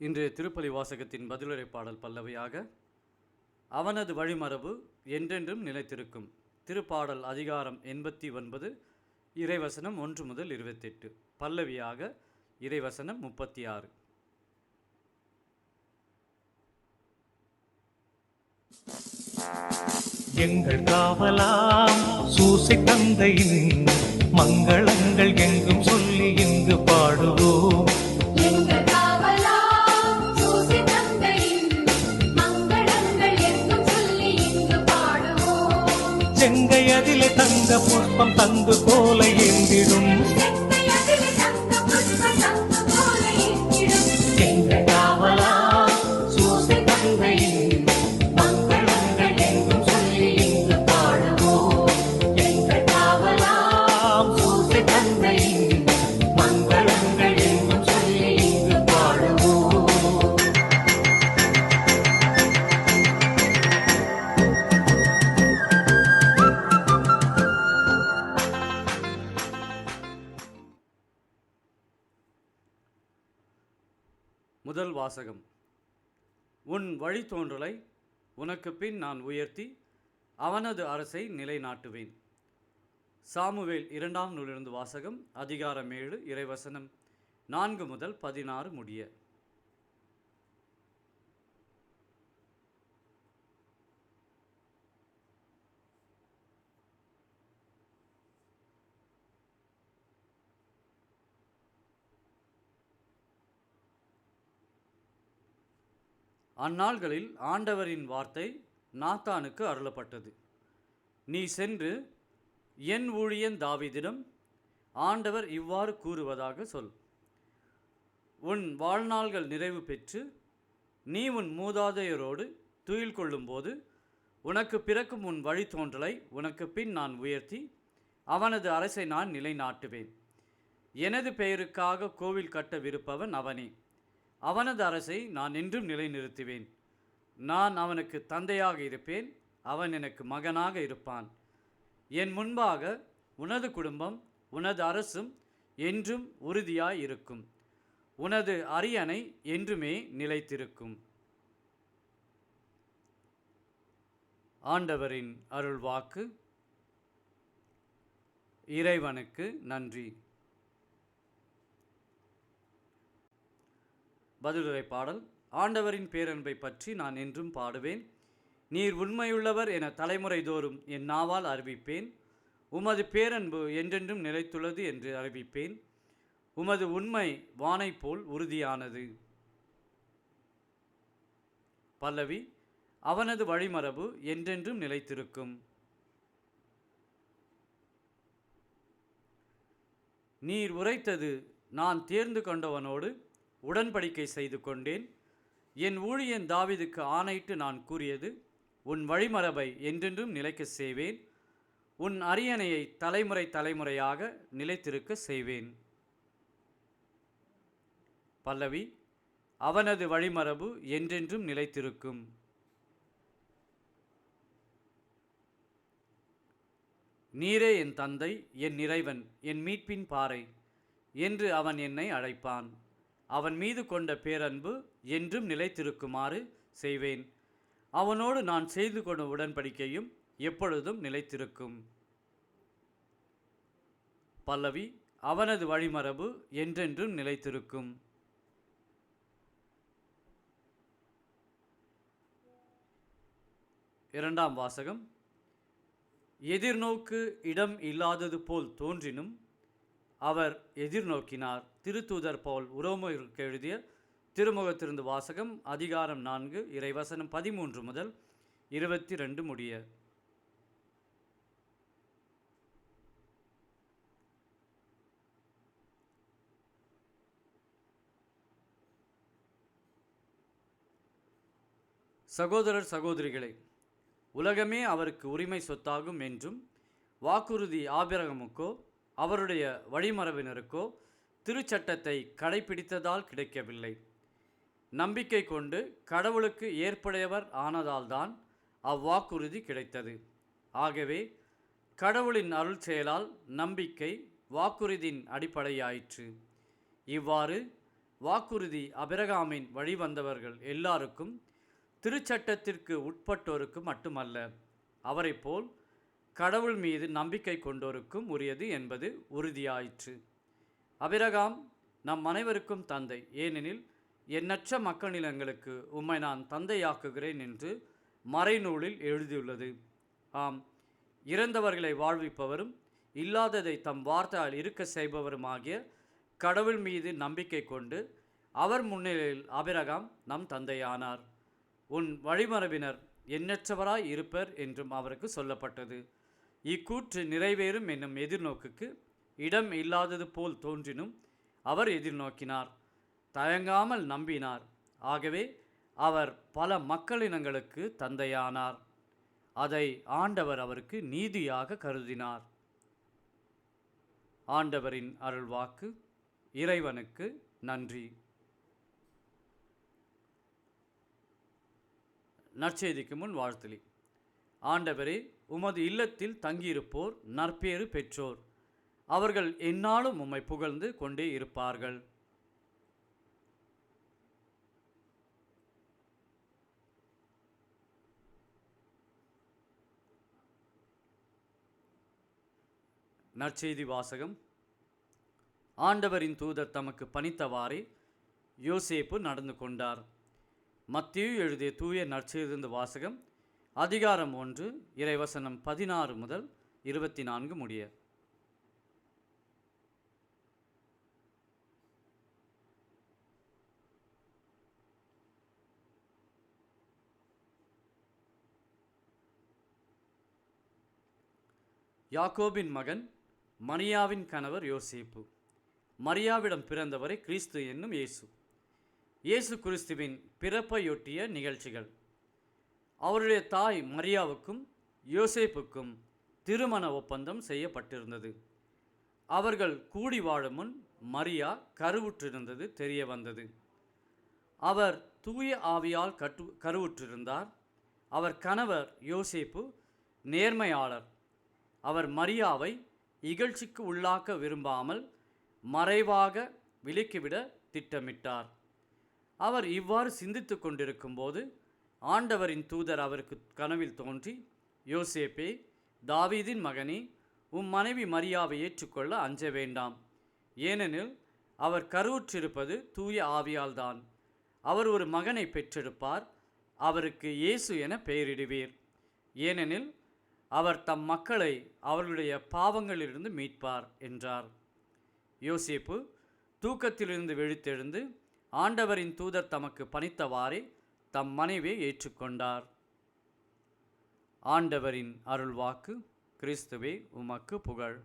இன்றைய திருப்பலி வாசகத்தின் பதிலுரை பாடல் பல்லவியாக அவனது வழிமரபு என்றென்றும் நிலைத்திருக்கும். திருப்பாடல் அதிகாரம் எண்பத்தி ஒன்பது இறைவசனம் ஒன்று முதல் இருபத்தெட்டு. பல்லவியாக இறைவசனம் முப்பத்தி ஆறு எங்கள் காவலாம் சூசை தந்தையின் மங்களங்கள் எங்கும் சொல்லி இங்கு பாடுவோம். இந்த புஷ்பம் தந்து போல எந்திடும் முதல் வாசகம். உன் வழித்தோன்றலை உனக்கு பின் நான் உயர்த்தி அவனது அரசை நிலைநாட்டுவேன். சாமுவேல் இரண்டாம் நூலிருந்து வாசகம் அதிகாரம் ஏழு இறைவசனம் நான்கு முதல் பதினாறு முடிய. அந்நாள்களில் ஆண்டவரின் வார்த்தை நாத்தானுக்கு அருளப்பட்டது. நீ சென்று என் ஊழியன் தாவிதிடம் ஆண்டவர் இவ்வாறு கூறுவதாக சொல். உன் வாழ்நாள்கள் நிறைவு பெற்று நீ உன் மூதாதையரோடு துயில் கொள்ளும்போது உனக்கு பிறக்கும் உன் வழித்தோன்றலை உனக்கு பின் நான் உயர்த்தி அவனது அரசை நான் நிலைநாட்டுவேன். எனது பெயருக்காக கோவில் கட்டவிருப்பவன் அவனே. அவனது அரசை நான் என்றும் நிலைநிறுத்துவேன். நான் அவனுக்கு தந்தையாக இருப்பேன் அவன் எனக்கு மகனாக இருப்பான். என் முன்பாக உனது குடும்பம் உனது அரசும் என்றும் உறுதியாய் இருக்கும் உனது அரியணை என்றுமே நிலைத்திருக்கும். ஆண்டவரின் அருள்வாக்கு இறைவனுக்கு நன்றி. பதிலுரை பாடல் ஆண்டவரின் பேரன்பை பற்றி நான் என்றும் பாடுவேன். நீர் உண்மையுள்ளவர் என தலைமுறை தோறும் என் நாவால் அறிவிப்பேன். உமது பேரன்பு என்றென்றும் நிலைத்துள்ளது என்று அறிவிப்பேன். உமது உண்மை வானைப் போல் உறுதியானது. பல்லவி அவனது வழிமரபு என்றென்றும் நிலைத்திருக்கும். நீர் உரைத்தது நான் தேர்ந்து கொண்டவனோடு உடன்படிக்கை செய்து கொண்டேன். என் ஊழியன் தாவிதுக்கு ஆணையிட்டு நான் கூறியது உன் வழிமரபை என்றென்றும் நிலைக்கச் செய்வேன். உன் அரியணையை தலைமுறை தலைமுறையாக நிலைத்திருக்க செய்வேன். பல்லவி அவனது வழிமரபு என்றென்றும் நிலைத்திருக்கும். நீரே என் தந்தை என் இறைவன் என் மீட்பின் பாறை என்று அவன் என்னை அழைப்பான். அவன் மீது கொண்ட பேரன்பு என்றும் நிலைத்திருக்குமாறு செய்வேன். அவனோடு நான் செய்து கொண்ட உடன்படிக்கையும் எப்பொழுதும் நிலைத்திருக்கும். பல்லவி அவனது வழிமரபு என்றென்றும் நிலைத்திருக்கும். இரண்டாம் வாசகம். எதிர்நோக்கு இடம் இல்லாதது போல் தோன்றினும் அவர் எதிர்நோக்கினார் திருத்தூதர் போல் உரோமருக்கு எழுதிய திருமுகத்திருந்து வாசகம் அதிகாரம் நான்கு இறைவசனம் பதிமூன்று முதல் இருபத்தி ரெண்டு முடிய. சகோதரர் சகோதரிகளே உலகமே அவருக்கு உரிமை சொத்தாகும் என்றும் வாக்குறுதி ஆபிரகமுக்கோ அவருடைய வழிமரபினருக்கோ திருச்சட்டத்தை கடைபிடித்ததால் கிடைக்கவில்லை. நம்பிக்கை கொண்டு கடவுளுக்கு ஏற்புடையவர் ஆனதால்தான் அவ்வாக்குறுதி கிடைத்தது. ஆகவே கடவுளின் அருள் செயலால் நம்பிக்கை வாக்குறுதியின் அடிப்படையாயிற்று. இவ்வாறு வாக்குறுதி அபிரகாமின் வழிவந்தவர்கள் எல்லாருக்கும் திருச்சட்டத்திற்கு உட்பட்டோருக்கு மட்டுமல்ல அவரைப் போல் கடவுள் மீது நம்பிக்கை கொண்டோருக்கும் உரியது என்பது உறுதியாயிற்று. அபிரகாம் நம் அனைவருக்கும் தந்தை. ஏனெனில் எண்ணற்ற மக்களினங்களுக்கு உம்மை நான் தந்தையாக்குகிறேன் என்று மறைநூலில் எழுதியுள்ளது. ஆம் இறந்தவர்களை வாழ்விப்பவரும் இல்லாததை தம் வார்த்தையால் இருக்க செய்பவருமாகிய கடவுள் மீது நம்பிக்கை கொண்டு அவர் முன்னிலையில் அபிரகாம் நம் தந்தையானார். உன் வழிமரபினர் எண்ணற்றவராய் இருப்பர் என்றும் அவருக்கு சொல்லப்பட்டது. இக்கூற்று நிறைவேறும் என்னும் எதிர்நோக்குக்கு இடம் இல்லாதது போல் தோன்றினும் அவர் எதிர்நோக்கினார். தயங்காமல் நம்பினார். ஆகவே அவர் பல மக்களினங்களுக்கு தந்தையானார். அதை ஆண்டவர் அவருக்கு நீதியாக கருதினார். ஆண்டவரின் அருள்வாக்கு இறைவனுக்கு நன்றி. நற்செய்திக்கு முன் வாழ்த்துலி ஆண்டவரே உமது இல்லத்தில் தங்கியிருப்போர் நற்பேறு பெற்றோர். அவர்கள் எந்நாளும் உம்மை புகழ்ந்து கொண்டே இருப்பார்கள். நற்செய்தி வாசகம். ஆண்டவரின் தூதர் தமக்கு பணித்தவாறே யோசேப்பு நடந்து கொண்டார். மத்திய எழுதிய தூய நற்செய்திருந்த வாசகம் அதிகாரம் ஒன்று இறைவசனம் பதினாறு முதல் இருபத்தி நான்கு முடிய. யாக்கோபின் மகன் மரியாவின் கணவர் யோசேப்பு. மரியாவிடம் பிறந்தவரை கிறிஸ்து என்னும் இயேசு. இயேசு கிறிஸ்துவின் பிறப்பையொட்டிய நிகழ்ச்சிகள். அவருடைய தாய் மரியாவுக்கும் யோசேப்புக்கும் திருமண ஒப்பந்தம் செய்யப்பட்டிருந்தது. அவர்கள் கூடி வாழும் முன் மரியா கருவுற்றிருந்தது தெரிய வந்தது. அவர் தூய ஆவியால் கட்டு கருவுற்றிருந்தார். அவர் கணவர் யோசேப்பு நேர்மையாளர். அவர் மரியாவை இகழ்ச்சிக்கு உள்ளாக்க விரும்பாமல் மறைவாக விலக்கிவிட திட்டமிட்டார். அவர் இவ்வாறு சிந்தித்து கொண்டிருக்கும்போது ஆண்டவரின் தூதர் அவருக்கு கனவில் தோன்றி யோசேப்பே தாவீதின் மகனே உம் மனைவி மரியாவை ஏற்றுக்கொள்ள அஞ்ச வேண்டாம். ஏனெனில் அவர் கருவுற்றிருப்பது தூய ஆவியால்தான். அவர் ஒரு மகனை பெற்றெடுப்பார் அவருக்கு இயேசு என பெயரிடுவீர். ஏனெனில் அவர் தம் மக்களை அவர்களுடைய பாவங்களிலிருந்து மீட்பார் என்றார். யோசேப்பு தூக்கத்திலிருந்து விழித்தெழுந்து ஆண்டவரின் தூதர் தமக்கு பணித்தவாறே தம் மனைவியை ஏற்றுக்கொண்டார். ஆண்டவரின் அருள்வாக்கு கிறிஸ்துவே உமக்கு புகழ்.